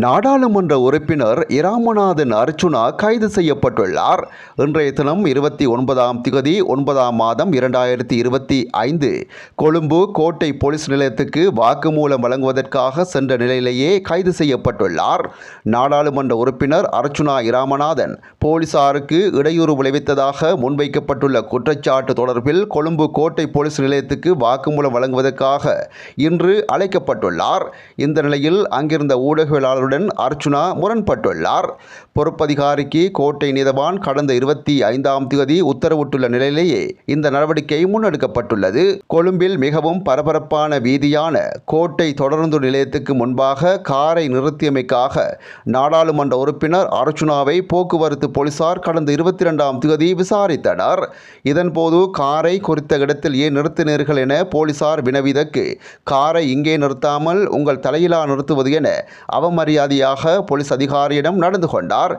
நாடாளுமன்ற உறுப்பினர் இராமநாதன் அர்ச்சுனா கைது செய்யப்பட்டுள்ளார். இன்றைய தினம் இருபத்தி ஒன்பதாம் திகதி ஒன்பதாம் மாதம் இரண்டாயிரத்தி இருபத்தி ஐந்து. கொழும்பு கோட்டை போலீஸ் நிலையத்துக்கு வாக்குமூலம் வழங்குவதற்காக சென்ற நிலையிலேயே கைது செய்யப்பட்டுள்ளார். நாடாளுமன்ற உறுப்பினர் அர்ச்சுனா இராமநாதன் போலீசாருக்கு இடையூறு விளைவித்ததாக முன்வைக்கப்பட்டுள்ள குற்றச்சாட்டு தொடர்பில் கொழும்பு கோட்டை போலீஸ் நிலையத்துக்கு வாக்குமூலம் வழங்குவதற்காக இன்று அழைக்கப்பட்டுள்ளார். இந்த நிலையில் அங்கிருந்த ஊடகவியலாளருடன் அர்ச்சுனா முரண்பட்டுள்ளார். பொறுப்பதிகாரிக்கு கோட்டை நீதவான் கடந்த இருபத்தி ஐந்தாம் தேதி உத்தரவிட்டுள்ள நிலையிலேயே இந்த நடவடிக்கை முன்னெடுக்கப்பட்டுள்ளது. கொழும்பில் மிகவும் பரபரப்பான வீதியான கோட்டை தொடர்ந்து நிலையத்துக்கு முன்பாக காரை நிறுத்தியமைக்காக நாடாளுமன்ற உறுப்பினர் அர்ச்சுனாவை போக்குவரத்து போலீசார் கடந்த இருபத்தி இரண்டாம் தேதி விசாரித்தனர். இதன்போது காரை குறித்த இடத்தில் ஏன் நிறுத்தினீர்கள் என போலீசார் வினவிதற்கு காரை இங்கே நிறுத்தாமல் உங்கள் தலையிலா நிறுத்துவது என மரியாதையாக போலீஸ் அதிகாரியிடம் நடந்து கொண்டார்.